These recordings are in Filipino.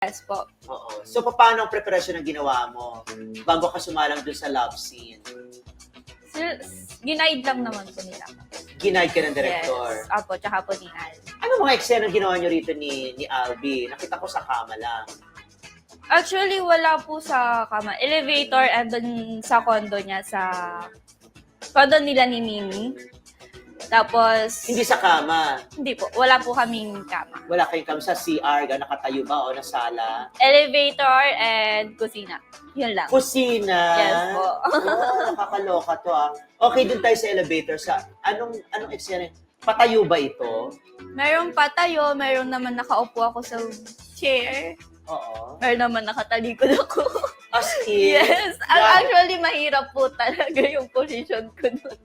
Yes po. Oo. So, paano ang preparasyon ng ginawa mo bago ka sumalang dun sa love scene? S- Ginaid lang naman po nila. Ginaid ka ng director. Yes. Apo, tsaka po ni Al. Ano mga eksena ginawa nyo rito ni, ni Albi? Nakita ko sa kama lang. Actually, wala po sa kama. Elevator and then sa condo niya sa condo nila ni Mimi. Tapos, Hindi sa kama. hindi po. Wala po kaming kama. Wala kayong kama sa CR, ga nakatayo ba o na sala? Elevator and kusina. Yun lang. Kusina. Yes po. Oh, nakakaloka to ah. Okay, dun tayo sa elevator. Sa anong anong eksena? Patayo ba ito? Merong patayo, meron naman nakaupo ako sa chair. Oo. Meron naman nakatalikod ako. As in, yes. Ang Yeah. actually, mahirap po talaga yung position ko doon.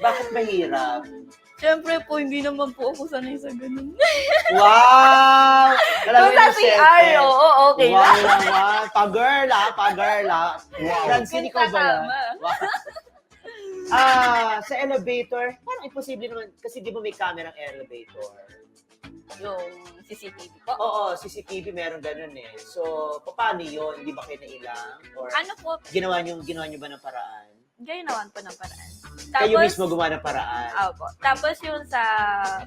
Bakit mahirap? Siyempre po, hindi naman po ako sanay sa ganun. Wow! Alam mo sa yung CR, sentence. oo, okay wow, lang. naman. Pa-girl ah, pa-girl ah. Wow. Francine, ikaw ba yan? Wow. Ah, sa elevator, parang imposible naman kasi di ba may camera ang elevator? Yung CCTV po. Oo, CCTV meron ganun eh. So, paano yun? Hindi ba kayo nailang? Or Ano po, ginawa niyo, ginawa niyo ba ng paraan? Ginawan po ng paraan. kayo mismo gumawa ng paraan. Opo. Tapos yung sa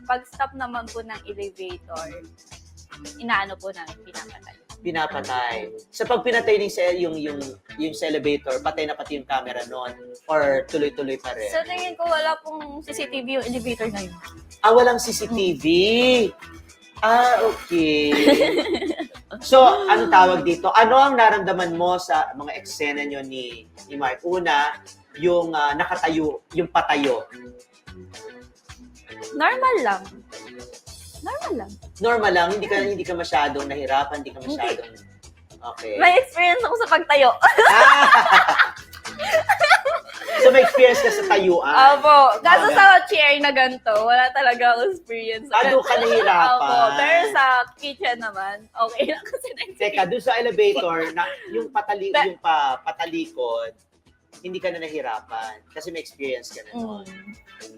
pag-stop naman po ng elevator, inaano po namin, pinapatay. Pinapatay. Sa pag pinatay ni sa yung yung yung sa elevator, patay na pati yung camera noon or tuloy-tuloy pa rin. Sa tingin ko, wala pong CCTV yung elevator na yun. Ah, walang CCTV. Ah, okay. So, anong tawag dito? Ano ang naramdaman mo sa mga eksena nyo ni, ni Mark? Una, yung ah, nakatayo, yung patayo. Normal lang. Normal lang. Normal lang, hindi ka hindi ka masyadong nahirapan, hindi ka masyadong Okay. May experience ako sa pagtayo. Ah! so may experience ka sa tayuan. Opo. Kaso sa chair na ganito, wala talaga ako experience. Ah, doon ka nahihirapan. Opo. Pero sa kitchen naman, okay lang kasi na Teka, doon sa elevator, na, yung, patali, Ba- yung pa, patalikod, hindi ka na nahirapan kasi may experience ka na noon. Mm.